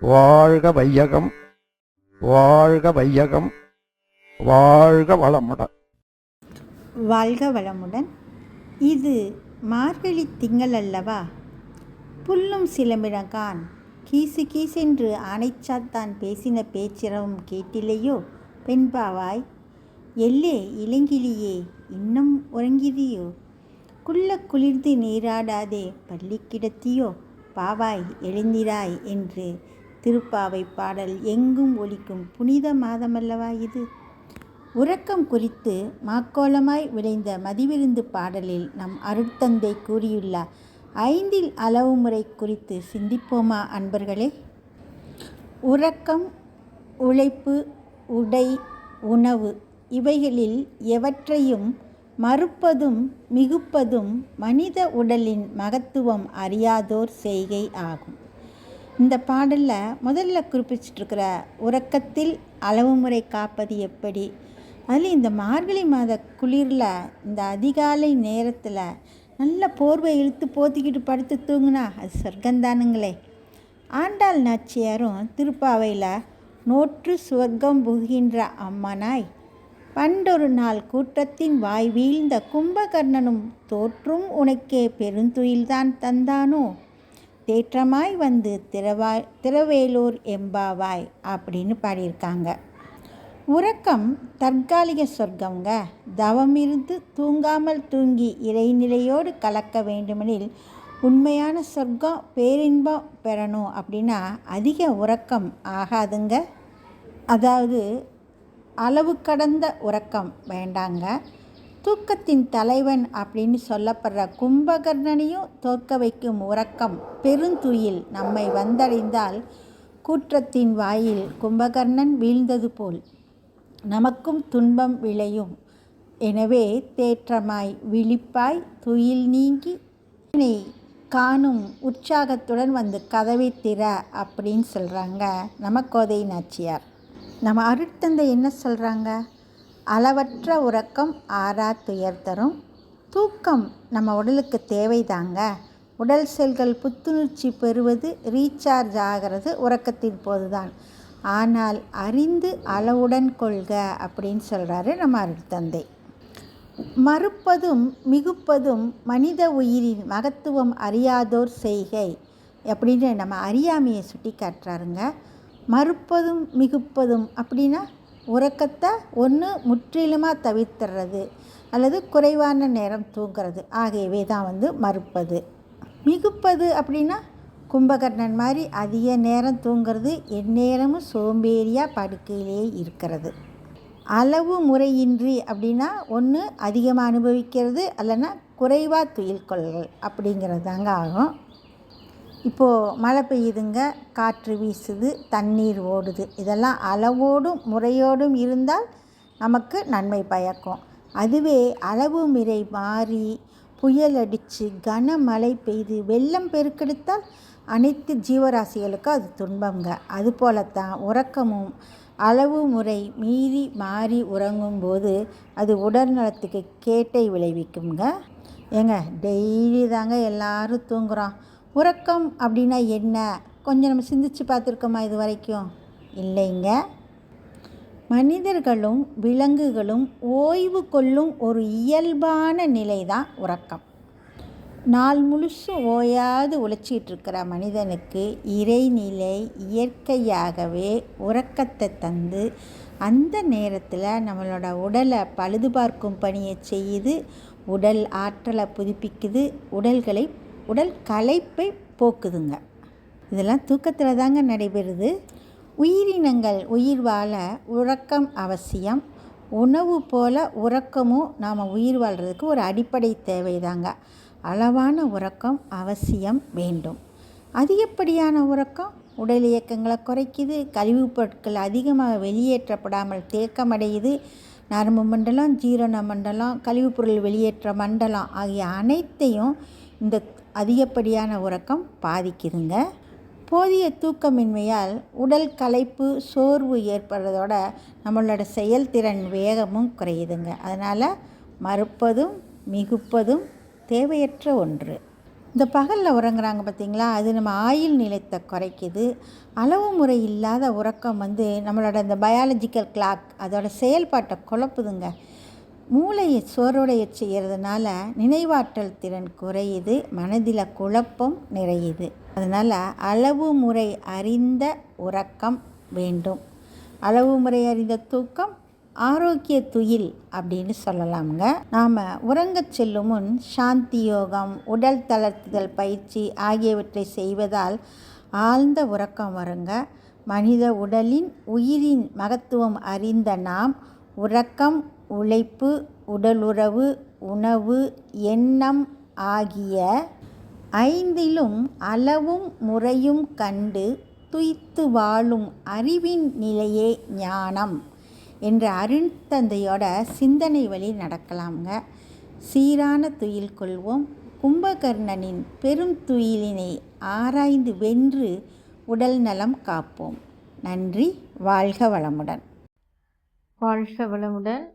வாழ்க வையகம் வாழ்க வையகம் வாழ்க வளமுடன். வாழ்க வளமுடன். இது மார்கழி திங்கள் அல்லவா? புல்லும் சிலம்பினகான் கீசு கீசென்று ஆனைச்சாத்தான் பேசின பேச்சிரவும் கேட்டிலையோ பெண்பாவாய்? எல்லே இளங்கிலியே இன்னும் உறங்கிதியோ? குள்ள குளிர்ந்து நீராடாதே பள்ளி கிடத்தியோ பாவாய் எழுந்திராய் என்று திருப்பாவை பாடல் எங்கும் ஒலிக்கும் புனித மாதமல்லவா இது? உறக்கம் குறித்து மாக்கோலமாய் விளைந்த மதிவிருந்து பாடலில் நம் அருட்தந்தை கூறியுள்ள ஐந்தில் அளவு முறை குறித்து சிந்திப்போமா அன்பர்களே? உறக்கம் உழைப்பு உடை உணவு இவைகளில் எவற்றையும் மறுப்பதும் மிகுப்பதும் மனித உடலின் மகத்துவம் அறியாதோர் செய்கை ஆகும். இந்த பாடலில் முதல்ல குறிப்பிச்சிட்ருக்கிற உறக்கத்தில் அளவு முறை காப்பது எப்படி? அதில் இந்த மார்கழி மாத குளிரில் இந்த அதிகாலை நேரத்தில் நல்ல போர்வை இழுத்து போத்திக்கிட்டு படுத்து தூங்குனா அது சொர்க்கந்தானுங்களே ஆண்டாள் நாச்சியாரும் திருப்பாவையில் நோற்று சுவர்க்கம் புகின்ற அம்மனாய் பண்டொரு நாள் கூட்டத்தின் வாய் வீழ்ந்த கும்பகர்ணனும் தோற்றும் உனக்கே பெருந்துயில்தான் தந்தானோ? தேற்றமாய் வந்து திரவாய் திரவேலூர் எம்பாவாய் அப்படின்னு பாடியிருக்காங்க. உறக்கம் தற்காலிக சொர்க்கங்க தவம் இருந்து தூங்காமல் தூங்கி இறைநிலையோடு கலக்க வேண்டுமெனில் உண்மையான சொர்க்கம் பேரின்பம் பெறணும் அப்படின்னா அதிக உறக்கம் ஆகாதுங்க. அதாவது அளவு கடந்த உறக்கம் வேண்டாங்க. தூக்கத்தின் தலைவன் அப்படின்னு சொல்லப்படுற கும்பகர்ணனையும் தோற்க வைக்கும் உறக்கம் பெருந்துயில் நம்மை வந்தடைந்தால் கூற்றத்தின் வாயில் கும்பகர்ணன் வீழ்ந்தது போல். நமக்கும் துன்பம் விளையும். எனவே தேற்றமாய் விழிப்பாய் துயில் நீங்கி காணும் உற்சாகத்துடன் வந்து கதவை திற அப்படின்னு சொல்கிறாங்க நமக்கோதை நாச்சியார். நம்ம அருட்தந்தை என்ன சொல்கிறாங்க அளவற்ற உறக்கம் ஆறா துயர் தரும். தூக்கம் நம்ம உடலுக்கு தேவைதாங்க. உடல் செல்கள் புத்துணர்ச்சி பெறுவது ரீசார்ஜ் ஆகிறது உறக்கத்தின் போதுதான். ஆனால் அறிந்து அளவுடன் கொள்க அப்படின்னு சொல்கிறாரு நம்ம அருட்தந்தை மறுப்பதும் மிகுப்பதும் மனித உயிரின் மகத்துவம் அறியாதோர் செய்கை அப்படின்னு நம்ம அறியாமையை சுட்டி காட்டுறாருங்க மறுப்பதும் மிகுப்பதும் அப்படின்னா உறக்கத்தை ஒன்று முற்றிலுமாக தவிர்த்துறது அல்லது குறைவான நேரம் தூங்குறது. ஆகியவை தான் வந்து மறுப்பது. மிகுப்பது அப்படின்னா கும்பகர்ணன் மாதிரி அதிக நேரம் தூங்குறது எந்நேரமும் சோம்பேறியாக படுக்கையிலே இருக்கிறது. அளவு முறையின்றி அப்படின்னா ஒன்று அதிகமாக அனுபவிக்கிறது அல்லைன்னா குறைவாக துயில் கொள்கள் அப்படிங்கிறது தாங்க ஆகும். இப்போது மழை பெய்யுதுங்க காற்று வீசுது தண்ணீர் ஓடுது. இதெல்லாம் அளவோடும் முறையோடும் இருந்தால் நமக்கு நன்மை பயக்கும். அதுவே அளவு முறை மாறி புயல் அடித்து கனமழை பெய்து வெள்ளம் பெருக்கெடுத்தால் அனைத்து ஜீவராசிகளுக்கும் அது துன்பங்க. அதுபோலத்தான் உறக்கமும் அளவு முறை மீறி மாறி உறங்கும்போது அது உடல் நலத்துக்கு கேட்டை விளைவிக்குங்க ஏங்க டெய்லி தாங்க எல்லாரும் தூங்குகிறோம் உறக்கம் அப்படின்னா என்ன? கொஞ்சம் நம்ம சிந்திச்சு பார்த்துருக்கோமா இது வரைக்கும்? இல்லைங்க. மனிதர்களும் விலங்குகளும் ஓய்வு கொள்ளும் ஒரு இயல்பான நிலை தான் உறக்கம். நாள் முழுசும் ஓயாது உழைச்சிக்கிட்டு இருக்கிற மனிதனுக்கு இறைநிலை இயற்கையாகவே உறக்கத்தை தந்து அந்த நேரத்தில் நம்மளோட உடலை பழுது பார்க்கும் பணியை செய்யுது உடல் ஆற்றலை புதுப்பிக்குது உடல்களை உடல் களைப்பை போக்குதுங்க. இதெல்லாம் தூக்கத்தில் தாங்க நடைபெறுது. உயிரினங்கள் உயிர் வாழ உறக்கம் அவசியம். உணவு போல் உறக்கமும் நாம் உயிர் வாழ்கிறதுக்கு ஒரு அடிப்படை தேவைதாங்க. அளவான உறக்கம் அவசியம் வேண்டும். அதிகப்படியான உறக்கம்? உடல் இயக்கங்களை குறைக்குது கழிவுப் பொருட்கள் அதிகமாக வெளியேற்றப்படாமல் தேக்கமடையுது. நரம்பு மண்டலம் ஜீரண மண்டலம் கழிவுப் பொருள் வெளியேற்ற மண்டலம் ஆகிய அனைத்தையும் இந்த அதிகப்படியான உறக்கம் பாதிக்குதுங்க. போதிய தூக்கமின்மையால் உடல் களைப்பு சோர்வு ஏற்படுறதோட நம்மளோட செயல்திறன் வேகமும் குறையுதுங்க. அதனால் மறுப்பதும் மிகுப்பதும் தேவையற்ற ஒன்று. இந்த பகலில் உறங்குறாங்க பார்த்திங்களா அது நம்ம ஆயுள் நிலத்தை குறைக்குது. அளவு முறை இல்லாத உறக்கம் வந்து நம்மளோட இந்த பயாலஜிக்கல் கிளாக் அதோட செயல்பாட்டை குழப்புதுங்க. மூளையை சோர்வடைய செய்கிறதுனால நினைவாற்றல் திறன் குறையுது மனதில் குழப்பம் நிறையுது. அதனால் அளவு முறை அறிந்த உறக்கம் வேண்டும். அளவு முறை அறிந்த தூக்கம் ஆரோக்கிய துயில் அப்படின்னு சொல்லலாமுங்க. நாம் உறங்கச் செல்லும் முன் சாந்தி யோகம் உடல் தளர்த்துதல் பயிற்சி ஆகியவற்றை செய்வதால் ஆழ்ந்த உறக்கம் வருங்க. மனித உடலின் உயிரின் மகத்துவம் அறிந்த நாம் உறக்கம் உழைப்பு உடலுறவு உணவு எண்ணம் ஆகிய ஐந்திலும் அளவும் முறையும் கண்டு துய்த்து வாழும் அறிவின் நிலையே ஞானம் என்ற அருண்தந்தையோட சிந்தனை வழி நடக்கலாம்ங்க. சீரான துயில் கொள்வோம். கும்பகர்ணனின் பெரும் துயிலினை ஆராய்ந்து வென்று உடல் நலம் காப்போம். நன்றி. வாழ்க வளமுடன். வாழ்க வளமுடன்.